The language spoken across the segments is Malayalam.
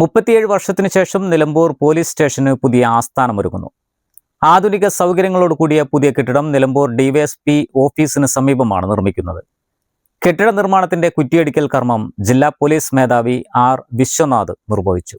മുപ്പത്തിയേഴ് വർഷത്തിനു ശേഷം നിലമ്പൂർ പോലീസ് സ്റ്റേഷന് പുതിയ ആസ്ഥാനമൊരുങ്ങുന്നു. ആധുനിക സൗകര്യങ്ങളോട് കൂടിയ പുതിയ കെട്ടിടം നിലമ്പൂർ ഡിവൈഎസ്പി ഓഫീസിന് സമീപമാണ് നിർമ്മിക്കുന്നത്. കെട്ടിട നിർമ്മാണത്തിന്റെ കുറ്റിയടിക്കൽ കർമ്മം ജില്ലാ പോലീസ് മേധാവി ആർ വിശ്വനാഥ് നിർവഹിച്ചു.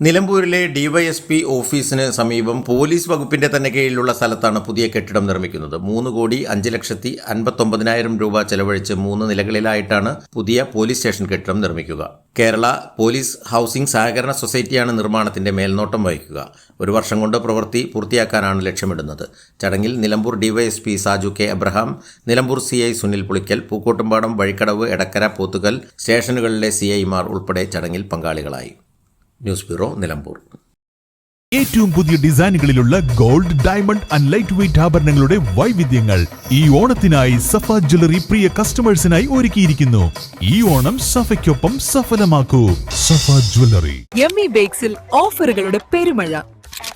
നിലമ്പൂരിലെ ഡിവൈഎസ്പി ഓഫീസിന് സമീപം പോലീസ് വകുപ്പിന്റെ തന്നെ കീഴിലുള്ള സ്ഥലത്താണ് പുതിയ കെട്ടിടം നിർമ്മിക്കുന്നത്. മൂന്ന് കോടി അഞ്ച് ലക്ഷത്തി അൻപത്തൊമ്പതിനായിരം രൂപ ചെലവഴിച്ച് മൂന്ന് നിലകളിലായിട്ടാണ് പുതിയ പോലീസ് സ്റ്റേഷൻ കെട്ടിടം നിർമ്മിക്കുക. കേരള പോലീസ് ഹൗസിംഗ് സഹകരണ സൊസൈറ്റിയാണ് നിർമ്മാണത്തിന്റെ മേൽനോട്ടം വഹിക്കുക. ഒരു വർഷം കൊണ്ട് പ്രവൃത്തി പൂർത്തിയാക്കാനാണ് ലക്ഷ്യമിടുന്നത്. ചടങ്ങിൽ Nilambur DYSP Saju K Abraham Nilambur C I Sunil Pulikkal Pookkottumpadam Vazhikkadavu Edakkara Pothukal സ്റ്റേഷനുകളിലെ C ഐമാർ ഉൾപ്പെടെ ചടങ്ങിൽ പങ്കാളികളായി. News bureau Nilambur. ഏറ്റവും പുതിയ ഡിസൈനുകളിലുള്ള gold diamond and light weight ആഭരണങ്ങളുടെ വൈവിധ്യങ്ങൾ ഈ ഓണത്തിനായി സഫ ജ്വല്ലറി പ്രിയ കസ്റ്റമേഴ്സിനായി ഒരുക്കിയിരിക്കുന്നു. ഈ ഓണം സഫയ്ക്കൊപ്പം സഫലമാക്കൂ. സഫ ജ്വല്ലറി. എം ഇ ബേക്സിൽ ഓഫറുകളുടെ പെരുമഴ.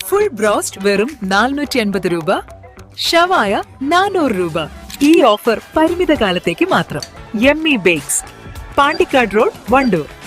ഫുൾ ബ്രോസ്റ്റ് വെറും നാനൂറ്റി അൻപത് രൂപ. ഷവായ നാനൂറ് രൂപ. ഈ ഓഫർ പരിമിത കാലത്തേക്ക് മാത്രം. M E bakes Pandikkad road Wandoor.